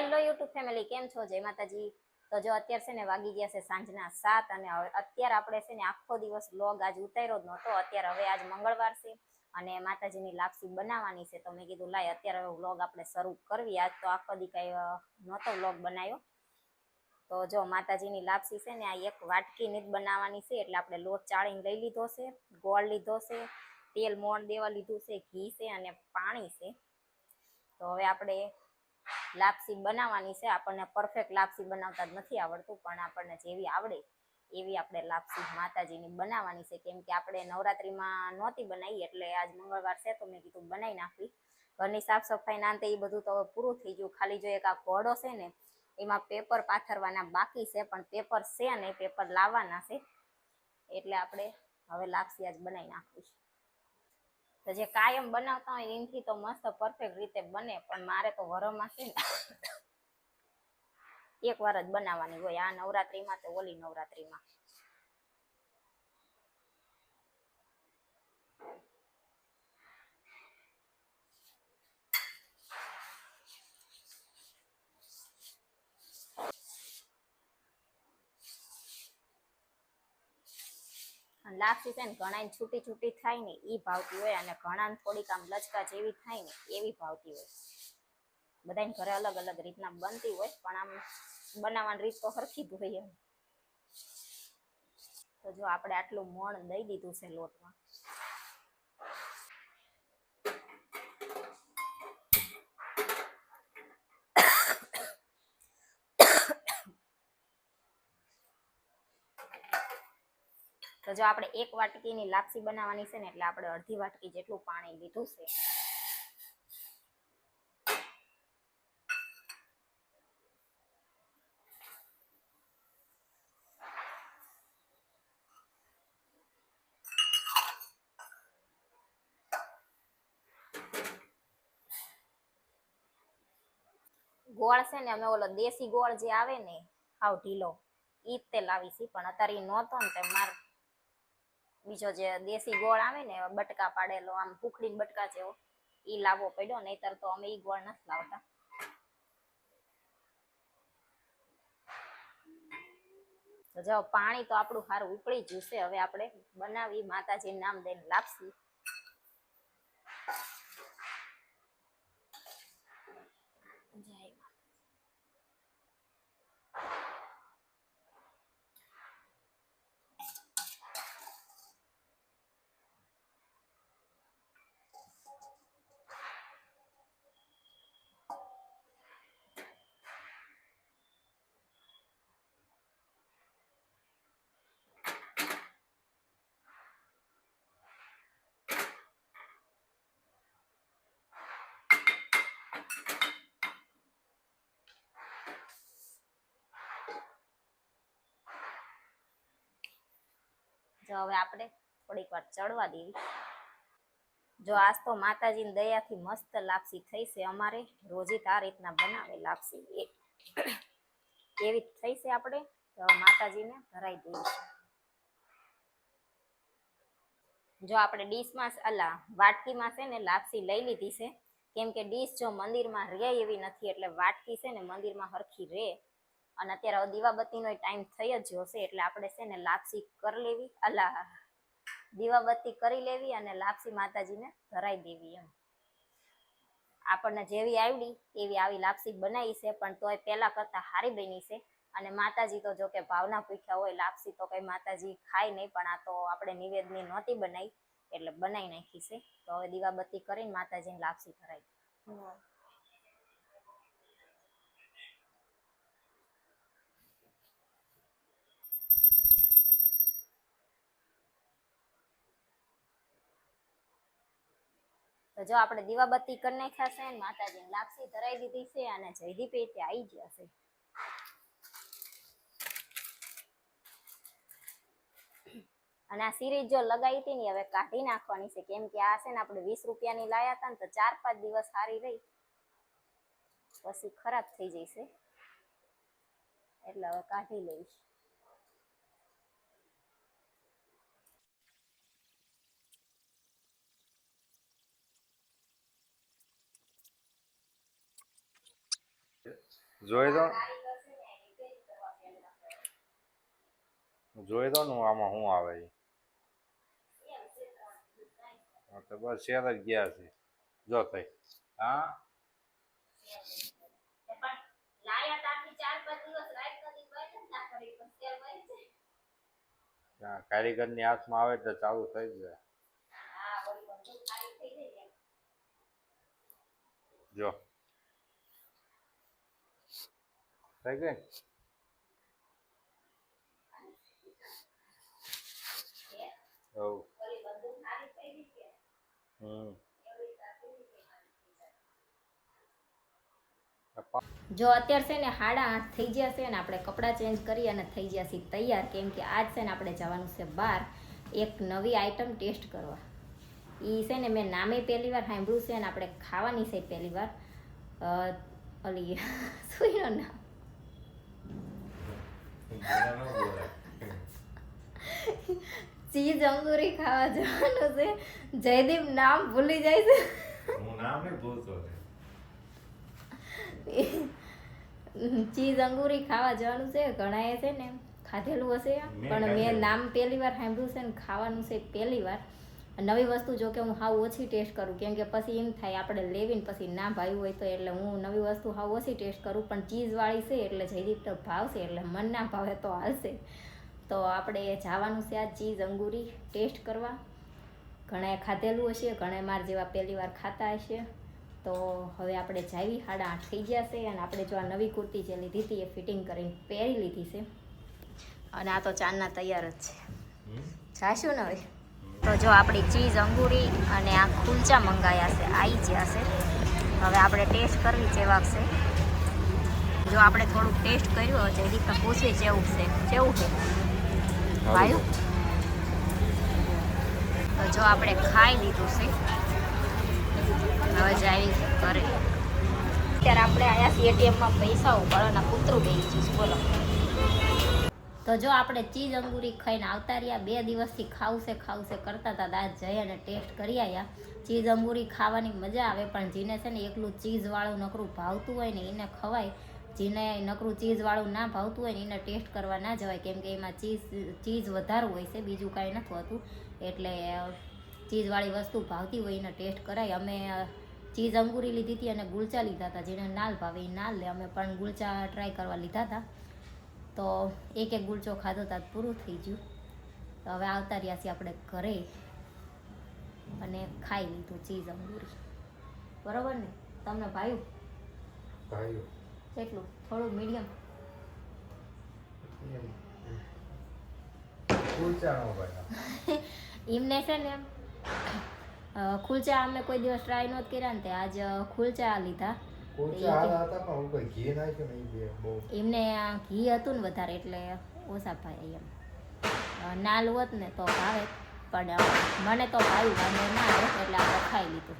Hello YouTube family, કેમ છો? જય માતાજી. તો જો અત્યારે છે ને વાગી ગયા છે સાંજના સાત અને અત્યારે આપણે છે ને આખો દિવસ બ્લોગ આજ ઉતાર્યો જ નહોતો. અત્યારે હવે આજ મંગળવાર છે અને માતાજીની લાપસી બનાવવાની છે. તો મેં કીધું, લાય, અત્યારે હવે વ્લોગ આપણે શરૂ કરવી. આજ તો આખો દી કાંઈ નહોતો વ્લોગ બનાવ્યો. તો જો માતાજીની લાપસી છે ને આ એક વાટકીની જ બનાવવાની છે. એટલે આપણે લોટ ચાળીને લઈ લીધો છે, ગોળ લીધો છે, તેલ મોણ દેવા લીધું છે, ઘી છે અને પાણી છે. તો હવે આપણે લાપસી બનાવવાની છે. આપણને પરફેક્ટ લાપસી બનાવતા જ નથી આવડતું, પણ આપણને જેવી આવડે એવી આપણે લાપસી માતાજીની બનાવવાની છે. કેમ કે આપણે નવરાત્રીમાં નહોતી બનાવી, એટલે આજ મંગળવાર છે તો મેં કીધું બનાવી નાખવી. ઘરની સાફ સફાઈ ના અંતે એ બધું તો પૂરું થઈ ગયું. ખાલી જો એક આ ઘોડો છે ને, એમાં પેપર પાથરવાના બાકી છે, પણ પેપર છે ને પેપર લાવવાના છે. એટલે આપણે હવે લાપસી આજ બનાવી નાખવી છે. તો જે કાયમ બનાવતા હોય એનાથી તો મસ્ત પરફેક્ટ રીતે બને, પણ મારે તો વરમાં છે ને એક વાર જ બનાવવાની હોય. આ નવરાત્રીમાં તો ઓલી નવરાત્રીમાં. લાપસી છે ને ઘણા છૂટી છૂટી થાય ને એ ભાવતી હોય અને ઘણા થોડીક આમ લચકા જેવી થાય ને એવી ભાવતી હોય. બધાને ઘરે અલગ અલગ રીતના બનતી હોય, પણ આમ બનાવવાની રીત તો સરખી જ હોય એમ. તો જો આપણે આટલું મોણ દઈ દીધું છે લોટમાં. તો જો આપણે એક વાટકીની લાપસી બનાવવાની છે ને એટલે આપણે અડધી વાટકી જેટલું પાણી લીધું છે. ગોળ છે ને અમે ઓલો દેશી ગોળ જે આવે ને, હાવ ઢીલો, ઈ જ તે લાવી પણ અત્યારે નહોતો ને તે માર બીજો જે દેશી ગોળ આવે ને બટકા પાડેલો, આમ ભૂખડી બટકા જેવો, ઈ લાવવો પડ્યો, નહીતર તો અમે ઈ ગોળ નથી લાવતા. જો, પાણી તો આપણું ઉકળી ગયું છે, હવે આપણે બનાવી માતાજી નામ દઈને લાપસી જય મા જો હવે આપણે થોડીક વાર ચડવા દેવી. જો આજ તો માતાજીની દયાથી મસ્ત લાપસી થઈ છે અમારે. રોજિત આ રીતના બનાવે લાપસી. એવી થઈ છે આપણે. તો માતાજીને ધરાઈ દઈએ જો આપણે ડીશમાં અલા, વાટકીમાં છે ને લાપસી લઈ લીધી છે. કેમ કે ડીશ જો મંદિરમાં રહે એવી નથી એટલે વાટકી છે ને મંદિરમાં હરખી રહે. અને અત્યારે દીવાબત્તીનો ટાઈમ થઈ જ છે, એટલે આપણે છે ને લાપસી કરી લેવી, અલા, દીવાબત્તી કરી લેવી અને લાપસી માતાજીને ધરાઈ દેવી એમ. આપણને જેવી આવડી એવી આવી લાપસી બનાવી છે, પણ તોય પહેલા કરતા હારી બની છે. અને માતાજી તો જો કે ભાવના પૂછ્યા હોય, લાપસી તો કઈ માતાજી ખાય નહીં, પણ આ તો આપણે નિવેદની નહોતી બનાવી, એટલે બનાવી નાખી છે. તો હવે દીવાબત્તી કરીને માતાજીને લાપસી ધરાઈ તો જો આપણે દીવાબત્તી કરી નાખ્યા છે માતાજી લાપસી ધરાઈ દીધી છે અને જયદીપ ત્યાં આવી ગયા છે. અને આ સિરીઝ જો લગાવી હતી ને હવે કાઢી નાખવાની છે. કેમ કે આ છે ને આપણે વીસ રૂપિયાની લાયા હતા ને તો ચાર પાંચ દિવસ સારી રહી. પછી ખરાબ થઈ જશે એટલે હવે કાઢી લઈશ. જોઈ દો. જોઈ દો ને આમાં શું આવે છે. તો બસ શેર જ ગયા છે. જો થઈ હા? કારીગર ના હાથમાં આવે તો ચાલુ થઈ જાય. જો. ગઈ કે હમ પા- જો અત્યારે છે ને હાડા આઠ થઈ ગયા છે ને આપણે કપડાં ચેન્જ કરી અને થઈ ગયા છીએ તૈયાર, કેમ કે આજ છે ને આપણે જવાનું છે બહાર એક નવી આઈટમ ટેસ્ટ કરવા. એ છે ને મેં નામે પહેલી વાર સાંભળ્યું છે ને આપણે ખાવાની છે પહેલી વાર. ઓલી શું નામ? ચીઝ અંગુરી ખાવા જવાનું છે. જયદીપ નામ ભૂલી જાય છે. હું નામ નહીં ભૂલતો. ચીઝ અંગુરી ખાવા જવાનું છે. ઘણાએ છે ને ખાધેલું હશે. પણ મેં નામ પહેલી વાર સાંભળ્યું છે ને ખાવાનું છે પહેલી વાર. નવી વસ્તુ જો કે હું હાવ ઓછી ટેસ્ટ કરું કેમ કે પછી એમ થાય આપણે લેવીને પછી ના ભાવ્યું હોય તો એટલે હું નવી વસ્તુ હાવ ઓછી ટેસ્ટ કરું પણ ચીઝવાળી છે એટલે જયદીપ તો ભાવશે એટલે મન ના ભાવે તો હાલશે. તો આપણે જવાનું છે આ ચીઝ અંગુરી ટેસ્ટ કરવા. ઘણાએ ખાધેલું હશે ઘણાએ માર જેવા પહેલી વાર ખાતા હશે. તો હવે આપણે જાવી સાડા આઠ થઈ ગયા છે અને આપણે જો આ નવી કુર્તી જે લીધી હતી એ ફિટિંગ કરીને પહેરી લીધી છે. અને આ તો ચાંદના તૈયાર જ છે. જાશું ને હવે? તો જો આપણી ચીઝ અંગુરી અને આ કુલચા મંગાયા છે આવી ગયા છે. હવે આપણે ટેસ્ટ કરવી જેવા છે. જો આપણે થોડુંક ટેસ્ટ કર્યું હવે જયદીપને પૂછવી જેવું છે. કેવું છે? ભાઈ? તો જો આપણે ખાઈ લીધું છે. હવે જાવી ઘરે. અત્યારે આપણે આયા છીએ એટીએમમાં પૈસા ઉપાડવાના કૂતરું બેસી જઈશ બોલો. તો જો આપણે ચીઝ અંગુરી ખાઈને આવતા રહ્યા, બે દિવસથી ખાવશે ખાવશે કરતા હતા દાદ જઈ અને ટેસ્ટ કરી આવ્યા ચીઝ અંગુરી ખાવાની મજા આવે, પણ જેને છે ને એકલું ચીઝવાળું નકરું ભાવતું હોય ને એને ખવાય. જેને નકરું ચીઝવાળું ના ભાવતું હોય ને એને ટેસ્ટ કરવા ના જવાય, કેમ કે એમાં ચીઝ ચીઝ વધારે હોય છે, બીજું કાંઈ નથી હોતું. એટલે ચીઝવાળી વસ્તુ ભાવતી હોય એને ટેસ્ટ કરાય. અમે ચીઝ અંગુરી લીધી હતી અને ગુલચા લીધા હતા, જેને નાલ ભાવે એ નાલ લે. અમે પણ ગુલચા ટ્રાય કરવા લીધા હતા. તો એક એક ગુલચો ખાધો તાત પૂરું થઈ ગયું. તો હવે આવતા રહ્યા છીએ આપણે ઘરે અને ખાઈ લીધું ચીઝ અંગુરી. બરોબર ને? તમને ભાવ્યું ભાઈઓ કેટલું? થોડું મીડિયમ? એમને છે ને એમ ખુલચા અમે કોઈ દિવસ ટ્રાય નહોત કર્યા ને તે આજ ખુલચા લીધા. એમને ઘી હતું ને વધારે એટલે ઓછા ભાઈ એમ. નાલ હોત ને તો ભાવે પણ મને તો ભાવ્યું અને ના એટલે આપણે ખાઈ લીધું.